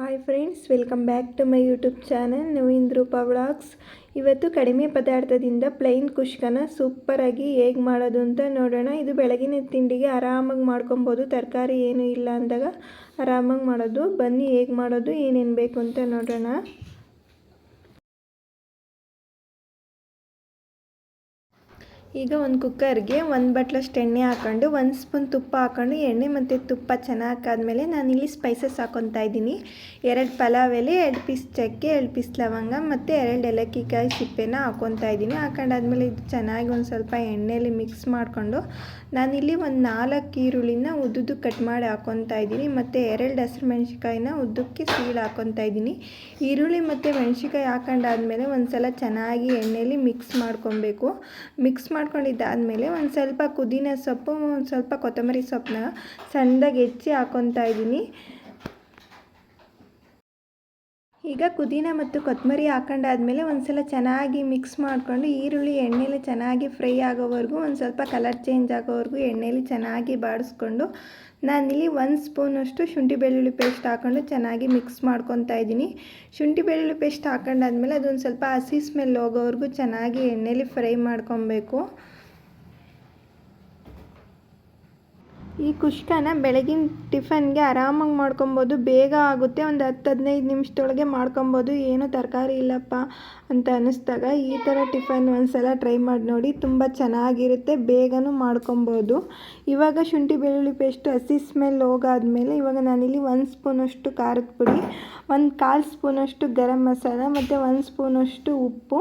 Hi friends welcome back to my YouTube channel Naveen Roopa vlogs ಇವತ್ತು ಕಡಿಮೆ ಪದಾರ್ಥದಿಂದ plain ಕುಷ್ಕನ ಸೂಪರಾಗಿ ಹೇಗೆ ಮಾಡೋದು ಅಂತ ನೋಡೋಣ. ಇದು ಬೆಳಗಿನ ತಿಂಡಿಗೆ ಆರಾಮಾಗಿ ಮಾಡ್ಕೊಬೋದು, ತರಕಾರಿ ಏನೂ ಇಲ್ಲ ಅಂದಾಗ ಆರಾಮಾಗಿ ಮಾಡೋದು. ಬನ್ನಿ ಹೇಗೆ ಮಾಡೋದು, ಏನೇನು ಬೇಕು ಅಂತ ನೋಡೋಣ. ಈಗ ಒಂದು ಕುಕ್ಕರ್ಗೆ ಒಂದು ಬಟ್ಲಷ್ಟು ಎಣ್ಣೆ ಹಾಕ್ಕೊಂಡು, ಒಂದು ಸ್ಪೂನ್ ತುಪ್ಪ ಹಾಕ್ಕೊಂಡು, ಎಣ್ಣೆ ಮತ್ತು ತುಪ್ಪ ಚೆನ್ನಾಗಿ ಹಾಕಾದ್ಮೇಲೆ ನಾನಿಲ್ಲಿ ಸ್ಪೈಸಸ್ ಹಾಕೊತಾ ಇದ್ದೀನಿ. ಎರಡು ಪಲಾವ್ ಎಲೆ, ಎರಡು ಪೀಸ್ ಚಕ್ಕೆ, ಎರಡು ಪೀಸ್ ಲವಂಗ ಮತ್ತು ಎರಡು ಏಲಕ್ಕಿಕಾಯಿ ಸಿಪ್ಪೆನ ಹಾಕೊತಾ ಇದ್ದೀನಿ. ಹಾಕೊಂಡಾದ್ಮೇಲೆ ಇದು ಚೆನ್ನಾಗಿ ಒಂದು ಸ್ವಲ್ಪ ಎಣ್ಣೆಯಲ್ಲಿ ಮಿಕ್ಸ್ ಮಾಡಿಕೊಂಡು, ನಾನಿಲ್ಲಿ ಒಂದು ನಾಲ್ಕು ಈರುಳ್ಳಿನ ಉದ್ದುದ್ದು ಕಟ್ ಮಾಡಿ ಹಾಕ್ಕೊತಾ ಇದ್ದೀನಿ ಮತ್ತು ಎರಡು ಹಸಿರು ಮೆಣಸಿಕಾಯಿನ ಉದ್ದಕ್ಕೆ ಸೀಳು ಹಾಕೊತಾ ಇದ್ದೀನಿ. ಈರುಳ್ಳಿ ಮತ್ತು ಮೆಣಸಿಕಾಯಿ ಹಾಕೊಂಡಾದ್ಮೇಲೆ ಒಂದು ಸಲ ಚೆನ್ನಾಗಿ ಎಣ್ಣೆಯಲ್ಲಿ ಮಿಕ್ಸ್ ಮಾಡ್ಕೊಬೇಕು. ಮಿಕ್ಸ್ ಮಾಡ್ಕೊಂಡಿದ್ದಾದಮೇಲೆ ಒಂದು ಸ್ವಲ್ಪ ಪುದೀನ ಸೊಪ್ಪು ಒಂದು ಸ್ವಲ್ಪ ಕೊತ್ತಂಬರಿ ಸೊಪ್ಪನ್ನ ಸಣ್ಣದಾಗಿ ಹೆಚ್ಚಿ ಹಾಕೊತಾ ಇದ್ದೀನಿ. ಈಗ ಪುದೀನ ಮತ್ತು ಕೊತ್ತಂಬರಿ ಹಾಕೊಂಡಾದ್ಮೇಲೆ ಒಂದು ಸಲ ಚೆನ್ನಾಗಿ ಮಿಕ್ಸ್ ಮಾಡಿಕೊಂಡು ಈರುಳ್ಳಿ ಎಣ್ಣೆಲಿ ಚೆನ್ನಾಗಿ ಫ್ರೈ ಆಗೋವರೆಗೂ ಒಂದು ಸ್ವಲ್ಪ ಕಲರ್ ಚೇಂಜ್ ಆಗೋವರೆಗೂ ಎಣ್ಣೆಲಿ ಚೆನ್ನಾಗಿ ಬಾಡಿಸ್ಕೊಂಡು ನಾನಿಲ್ಲಿ ಒಂದು ಸ್ಪೂನಷ್ಟು ಶುಂಠಿ ಬೆಳ್ಳುಳ್ಳಿ ಪೇಸ್ಟ್ ಹಾಕ್ಕೊಂಡು ಚೆನ್ನಾಗಿ ಮಿಕ್ಸ್ ಮಾಡ್ಕೊತಾ ಇದ್ದೀನಿ. ಶುಂಠಿ ಬೆಳ್ಳುಳ್ಳಿ ಪೇಸ್ಟ್ ಹಾಕೊಂಡಾದ್ಮೇಲೆ ಅದೊಂದು ಸ್ವಲ್ಪ ಹಸಿ ಸ್ಮೆಲ್ ಹೋಗೋವರೆಗೂ ಚೆನ್ನಾಗಿ ಎಣ್ಣೆಲಿ ಫ್ರೈ ಮಾಡ್ಕೊಬೇಕು. ಈ ಕುಷ್ಕನ ಬೆಳಗಿನ ಟಿಫನ್ಗೆ ಆರಾಮಾಗಿ ಮಾಡ್ಕೊಬೋದು, ಬೇಗ ಆಗುತ್ತೆ, ಒಂದು ಹತ್ತು ಹದಿನೈದು ನಿಮಿಷದೊಳಗೆ ಮಾಡ್ಕೊಬೋದು, ಏನು ತರಕಾರಿ ಇಲ್ಲಪ್ಪ ಅಂತ ಅನ್ನಿಸ್ದಾಗ ಈ ಥರ ಟಿಫನ್ ಒಂದು ಸಲ ಟ್ರೈ ಮಾಡಿ ನೋಡಿ, ತುಂಬ ಚೆನ್ನಾಗಿರುತ್ತೆ, ಬೇಗನೂ ಮಾಡ್ಕೊಬೋದು. ಇವಾಗ ಶುಂಠಿ ಬೆಳ್ಳುಳ್ಳಿ ಪೇಸ್ಟು ಹಸಿ ಸ್ಮೆಲ್ ಹೋಗಾದ್ಮೇಲೆ ಇವಾಗ ನಾನಿಲ್ಲಿ ಒಂದು ಸ್ಪೂನಷ್ಟು ಖಾರದ ಪುಡಿ, ಒಂದು ಕಾಲು ಸ್ಪೂನಷ್ಟು ಗರಂ ಮಸಾಲ ಮತ್ತು ಒಂದು ಸ್ಪೂನಷ್ಟು ಉಪ್ಪು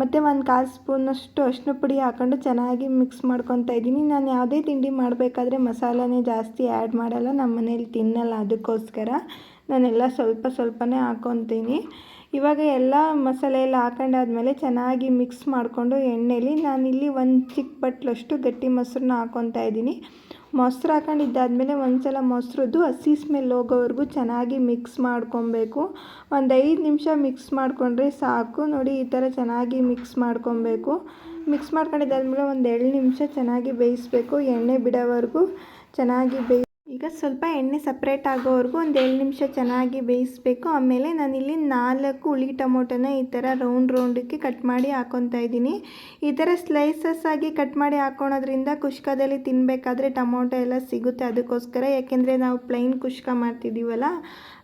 ಮತ್ತು ಒಂದು ಕಾಲು ಸ್ಪೂನಷ್ಟು ಅರಿಶಿನ ಪುಡಿ ಹಾಕ್ಕೊಂಡು ಚೆನ್ನಾಗಿ ಮಿಕ್ಸ್ ಮಾಡ್ಕೊತಾ ಇದ್ದೀನಿ. ನಾನು ಯಾವುದೇ ತಿಂಡಿ ಮಾಡಬೇಕಾದ್ರೆ ಮಸಾಲನೇ ಜಾಸ್ತಿ ಆ್ಯಡ್ ಮಾಡಲ್ಲ. ನಮ್ಮ ಮನೇಲಿ ತಿನ್ನಲ್ಲ ಅದಕ್ಕೋಸ್ಕರ. ನಾನೆಲ್ಲ ಸ್ವಲ್ಪ ಸ್ವಲ್ಪನೇ ಹಾಕ್ಕೊತೀನಿ ಇವಾಗ ಎಲ್ಲ ಮಸಾಲೆ ಎಲ್ಲ ಹಾಕೊಂಡಾದ್ಮೇಲೆ ಚೆನ್ನಾಗಿ ಮಿಕ್ಸ್ ಮಾಡಿಕೊಂಡು ಎಣ್ಣೆಲಿ ನಾನಿಲ್ಲಿ ಒಂದು ಚಿಕ್ಕ ಬಟ್ಲಷ್ಟು ಗಟ್ಟಿ ಮೊಸರನ್ನ ಹಾಕ್ಕೊತಾ ಇದ್ದೀನಿ. ಮೊಸರು ಹಾಕೊಂಡಿದ್ದಾದಮೇಲೆ ಒಂದು ಒಂದ್ಸಲ ಮೊಸರದ್ದು ಹಸಿ ಸ್ಮೆಲ್ ಹೋಗೋವರೆಗೂ ಚೆನ್ನಾಗಿ ಮಿಕ್ಸ್ ಮಾಡ್ಕೊಬೇಕು. ಒಂದು ಐದು ನಿಮಿಷ ಮಿಕ್ಸ್ ಮಾಡಿಕೊಂಡ್ರೆ ಸಾಕು. ನೋಡಿ ಈ ಥರ ಚೆನ್ನಾಗಿ ಮಿಕ್ಸ್ ಮಾಡ್ಕೊಬೇಕು. ಮಿಕ್ಸ್ ಮಾಡ್ಕೊಂಡಿದ್ದಾದ್ಮೇಲೆ ಒಂದು ಎರಡು ನಿಮಿಷ ಚೆನ್ನಾಗಿ ಬೇಯಿಸ್ಬೇಕು. ಎಣ್ಣೆ ಬಿಡೋವರೆಗೂ ಚೆನ್ನಾಗಿ ಬೇಯಿ ಈಗ ಸ್ವಲ್ಪ ಎಣ್ಣೆ ಸಪ್ರೇಟ್ ಆಗೋವರೆಗೂ ಒಂದು ಏಳು ನಿಮಿಷ ಚೆನ್ನಾಗಿ ಬೇಯಿಸಬೇಕು. ಆಮೇಲೆ ನಾನಿಲ್ಲಿ ನಾಲ್ಕು ಹುಳಿ ಟೊಮೊಟೊನ ಈ ಥರ ರೌಂಡ್ ರೌಂಡಕ್ಕೆ ಕಟ್ ಮಾಡಿ ಹಾಕೊತಾ ಇದ್ದೀನಿ. ಈ ಥರ ಸ್ಲೈಸಸ್ ಆಗಿ ಕಟ್ ಮಾಡಿ ಹಾಕ್ಕೊಳೋದ್ರಿಂದ ಕುಷ್ಕದಲ್ಲಿ ತಿನ್ನಬೇಕಾದ್ರೆ ಟೊಮೊಟೊ ಎಲ್ಲ ಸಿಗುತ್ತೆ ಅದಕ್ಕೋಸ್ಕರ. ಯಾಕೆಂದರೆ ನಾವು ಪ್ಲೈನ್ ಕುಷ್ಕ ಮಾಡ್ತಿದ್ದೀವಲ್ಲ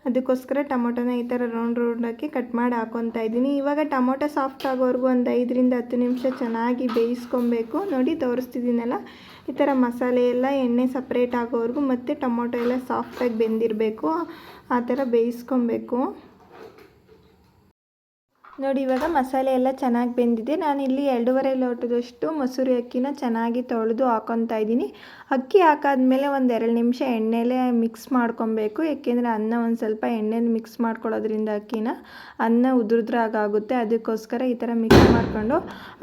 ಅದಕ್ಕೋಸ್ಕರ ಟೊಮೊಟೊನ ಈ ಥರ ರೌಂಡ್ ರೌಂಡಕ್ಕೆ ಕಟ್ ಮಾಡಿ ಹಾಕೊತಾ ಇದ್ದೀನಿ. ಇವಾಗ ಟೊಮೊಟೊ ಸಾಫ್ಟ್ ಆಗೋವರೆಗೂ ಒಂದು ಐದರಿಂದ ಹತ್ತು ನಿಮಿಷ ಚೆನ್ನಾಗಿ ಬೇಯಿಸ್ಕೊಬೇಕು. ನೋಡಿ ತೋರಿಸ್ತಿದ್ದೀನಲ್ಲ? ಈ ಥರ ಮಸಾಲೆ ಎಲ್ಲ ಎಣ್ಣೆ ಸಪ್ರೇಟ್ ಆಗೋವರೆಗೂ ಮತ್ತು ಟೊಮೊಟೊ ಎಲ್ಲ ಸಾಫ್ಟಾಗಿ ಬೆಂದಿರಬೇಕು. ಆ ಥರ ಬೇಯಿಸ್ಕೊಬೇಕು ನೋಡಿ, ಇವಾಗ ಮಸಾಲೆ ಎಲ್ಲ ಚೆನ್ನಾಗಿ ಬೆಂದಿದೆ. ನಾನು ಇಲ್ಲಿ ಎರಡೂವರೆ ಲೋಟದಷ್ಟು ಮೊಸರು ಅಕ್ಕಿನ ಚೆನ್ನಾಗಿ ತೊಳೆದು ಹಾಕೊತಾ ಇದ್ದೀನಿ. ಅಕ್ಕಿ ಹಾಕಾದ್ಮೇಲೆ ಒಂದು ಎರಡು ನಿಮಿಷ ಎಣ್ಣೆಲೇ ಮಿಕ್ಸ್ ಮಾಡ್ಕೊಬೇಕು. ಏಕೆಂದರೆ ಅನ್ನ ಒಂದು ಸ್ವಲ್ಪ ಎಣ್ಣೆನ ಮಿಕ್ಸ್ ಮಾಡ್ಕೊಳ್ಳೋದ್ರಿಂದ ಅಕ್ಕಿನ ಅನ್ನ ಉದುರುದ್ರಾಗುತ್ತೆ ಅದಕ್ಕೋಸ್ಕರ ಈ ಥರ ಮಿಕ್ಸ್ ಮಾಡಿಕೊಂಡು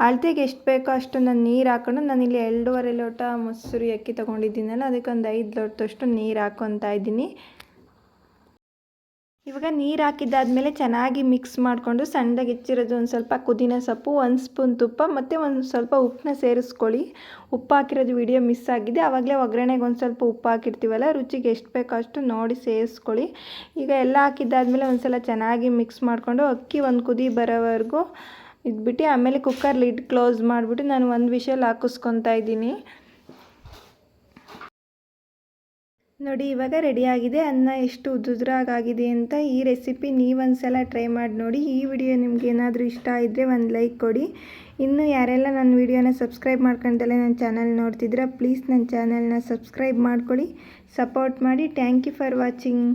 ಅಳತೆಗೆ ಎಷ್ಟು ಬೇಕೋ ಅಷ್ಟು ನಾನು ನೀರು ಹಾಕ್ಕೊಂಡು ನಾನಿಲ್ಲಿ ಎರಡೂವರೆ ಲೋಟ ಮೊಸರು ಅಕ್ಕಿ ತೊಗೊಂಡಿದ್ದೀನಲ್ಲ ಅದಕ್ಕೆ ಒಂದು ಐದು ಲೋಟದಷ್ಟು ನೀರು ಹಾಕ್ಕೊತಾ ಇದ್ದೀನಿ. ಇವಾಗ ನೀರು ಹಾಕಿದ್ದಾದಮೇಲೆ ಚೆನ್ನಾಗಿ ಮಿಕ್ಸ್ ಮಾಡಿಕೊಂಡು ಸಣ್ಣದಾಗಿ ಹೆಚ್ಚಿರೋದು ಒಂದು ಸ್ವಲ್ಪ ಕುದಿನ ಸೊಪ್ಪು, ಒಂದು ಸ್ಪೂನ್ ತುಪ್ಪ ಮತ್ತು ಒಂದು ಸ್ವಲ್ಪ ಉಪ್ಪನ್ನ ಸೇರಿಸ್ಕೊಳ್ಳಿ. ಉಪ್ಪು ಹಾಕಿರೋದು ವಿಡಿಯೋ ಮಿಸ್ ಆಗಿದೆ. ಆವಾಗಲೇ ಒಗ್ಗರಣೆಗೆ ಒಂದು ಸ್ವಲ್ಪ ಉಪ್ಪು ಹಾಕಿರ್ತೀವಲ್ಲ, ರುಚಿಗೆ ಎಷ್ಟು ಬೇಕೋ ಅಷ್ಟು ನೋಡಿ ಸೇರಿಸ್ಕೊಳ್ಳಿ. ಈಗ ಎಲ್ಲ ಹಾಕಿದ್ದಾದಮೇಲೆ ಒಂದು ಸಲ ಚೆನ್ನಾಗಿ ಮಿಕ್ಸ್ ಮಾಡಿಕೊಂಡು ಅಕ್ಕಿ ಒಂದು ಕುದಿ ಬರೋವರೆಗೂ ಇದ್ಬಿಟ್ಟು ಆಮೇಲೆ ಕುಕ್ಕರ್ ಲಿಡ್ ಕ್ಲೋಸ್ ಮಾಡಿಬಿಟ್ಟು ನಾನು ಒಂದು ವಿಷಲ್ ಹಾಕಿಸ್ಕೊತಾ ಇದ್ದೀನಿ. ನೋಡಿ, ಇವಾಗ ರೆಡಿಯಾಗಿದೆ. ಅನ್ನ ಎಷ್ಟು ಉದುದ್ರಾಗಿದೆ ಅಂತ ಈ ರೆಸಿಪಿ ನೀವೊಂದು ಸಲ ಟ್ರೈ ಮಾಡಿ ನೋಡಿ. ಈ ವಿಡಿಯೋ ನಿಮ್ಗೆ ಏನಾದರೂ ಇಷ್ಟ ಇದ್ದರೆ ಒಂದು ಲೈಕ್ ಕೊಡಿ. ಇನ್ನು ಯಾರೆಲ್ಲ ನನ್ನ ವಿಡಿಯೋನ ಸಬ್ಸ್ಕ್ರೈಬ್ ಮಾಡ್ಕೊಂಡಲ್ಲೇ ನನ್ನ ಚಾನಲ್ ನೋಡ್ತಿದ್ರೆ ಪ್ಲೀಸ್ ನನ್ನ ಚಾನಲ್ನ ಸಬ್ಸ್ಕ್ರೈಬ್ ಮಾಡ್ಕೊಳ್ಳಿ. ಸಪೋರ್ಟ್ ಮಾಡಿ. Thank you for watching.